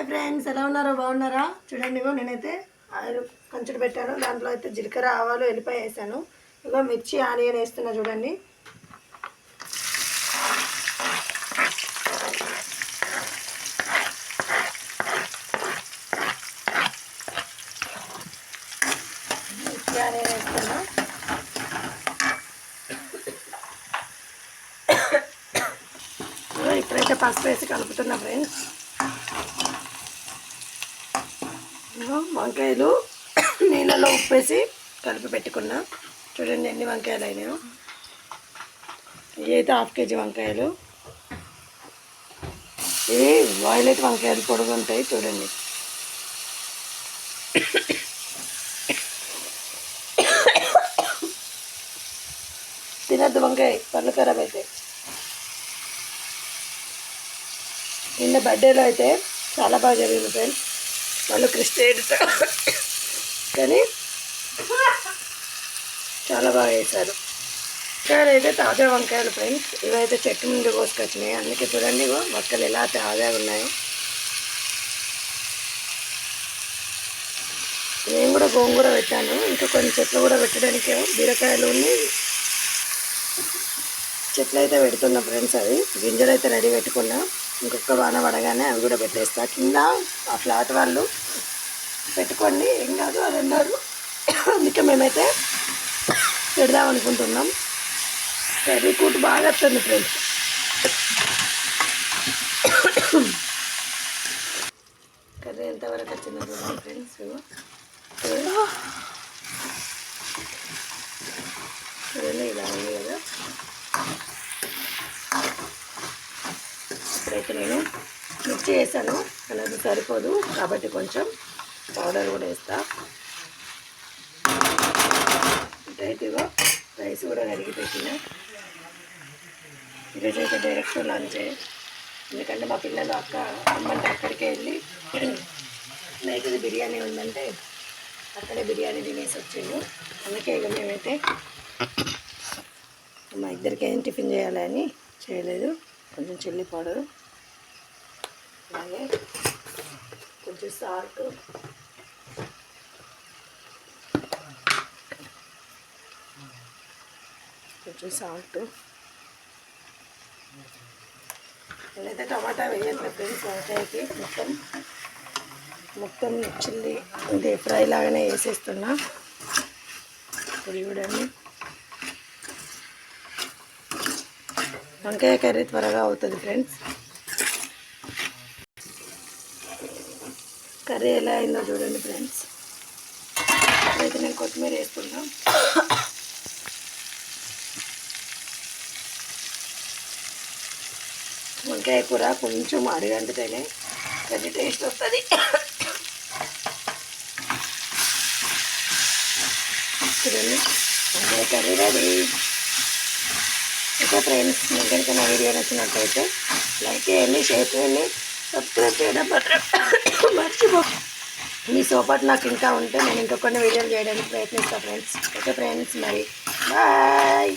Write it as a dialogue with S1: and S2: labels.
S1: Hi friends ఎలా ఉన్నారో బాగున్నారా? చూడండి ఇగో నేనైతే ఆయిల్ కంచుడు పెట్టాను. దాంట్లో అయితే జీలకర్ర ఆవాలు ఎల్లిపాయ వేసాను. ఇగో మిర్చి ఆనియన్ వేస్తున్నా చూడండి. మిర్చి ఆనియన్ వేస్తున్నా. ఇగో ఇప్పుడైతే పసుపు వేసి కలుపుతున్నా ఫ్రెండ్స్. వంకాయలు నీళ్ళలో ఉప్పేసి కలిపి పెట్టుకున్నా. చూడండి ఎన్ని వంకాయలు అయినాయో ఇవి అయితే హాఫ్ కేజీ వంకాయలు? ఇవి వాయిలెట్ వంకాయలు పొడుగు ఉంటాయి చూడండి. తినద్దు వంకాయ పళ్ళు ఖరాబ్ అయితే. నిన్న బర్త్డేలో అయితే చాలా బాగా జరిగింది ఫ్రెండ్స్. వాళ్ళు క్రిస్టియన్స్ కానీ చాలా బాగా వేశారు వంకాయలు అయితే తాజా వంకాయలు ఫ్రెండ్స్ ఇవైతే చెట్టు నుండి కోసుకొచ్చినాయి. అందుకే చూడండి ఇగో మొక్కలు ఎలా తాజాగా ఉన్నాయో. నేను కూడా గోంగూర పెట్టాను. ఇంకా కొన్ని చెట్లు కూడా పెట్టడానికి బీరకాయలు ఉన్నాయి. చెట్లు అయితే పెడుతున్నా ఫ్రెండ్స్ అవి. గింజలు అయితే రెడీ పెట్టుకున్నా. ఇంకొక వాన పడగానే అవి కూడా పెట్టేస్తా. కింద ఆ ఫ్లాట్ వాళ్ళు పెట్టుకోండి. ఏం కాదు అది అన్నారు. అందుకే మేమైతే పెడదాం అనుకుంటున్నాం. కర్రీ కూటు బాగా వస్తుంది ఫ్రెండ్స్. కర్రీ ఎంతవరకు వచ్చిందో ఫ్రెండ్స్ చూడండి ఇలా ఉంది కదా ఇప్పుడైతే నేను మిర్చి వేసాను కానీ అది సరిపోదు. కాబట్టి కొంచెం పౌడర్ కూడా వేస్తా. రైతుగా రైస్ కూడా కడిగి పెట్టిన. ఈరోజైతే డైరెక్ట్ లంచే ఎందుకంటే మా పిల్లలు అక్క అమ్మంటే అక్కడికే వెళ్ళి నైట్ బిర్యానీ ఉందంటే అక్కడే బిర్యానీ తినేసి వచ్చిండు అందుకే ఇక మేమైతే మా ఇద్దరికి ఏం టిఫిన్ చేయాలని చేయలేదు. కొంచెం చిల్లీ పౌడర్ అలాగే కొంచెం సాల్ట్. కొంచెం సాల్ట్. నేనైతే టమాటా వేయట్లేదు ఫ్రెండ్స్ వంకాయకి మొత్తం మొత్తం చిల్లి ఇది ఫ్రై లాగానే వేసేస్తున్నా. ఇప్పుడు చూడండి వంకాయ కర్రీ త్వరగా అవుతుంది ఫ్రెండ్స్. కర్రీ ఎలా అయిందో చూడండి ఫ్రెండ్స్. అయితే నేను కొత్తిమీర వేస్తున్నా వంకాయ కూర కొంచెం అడిగంటితేనే పెద్ద టేస్ట్ వస్తుంది. చూడండి వంకాయ కర్రీ రెడీ ఓకే ఫ్రెండ్స్ మీకు కనుక నా వీడియో నచ్చినట్లయితే లైక్ చేయండి షేర్ చేయండి. సబ్స్క్రైబ్ చేయడం మాత్రం మర్చిపో. మీ సోపాటు నాకు ఇంకా ఉంటే నేను ఇంకా కొన్ని వీడియోలు చేయడానికి ప్రయత్నిస్తాను ఫ్రెండ్స్ ఓకే ఫ్రెండ్స్ మరి. బాయ్.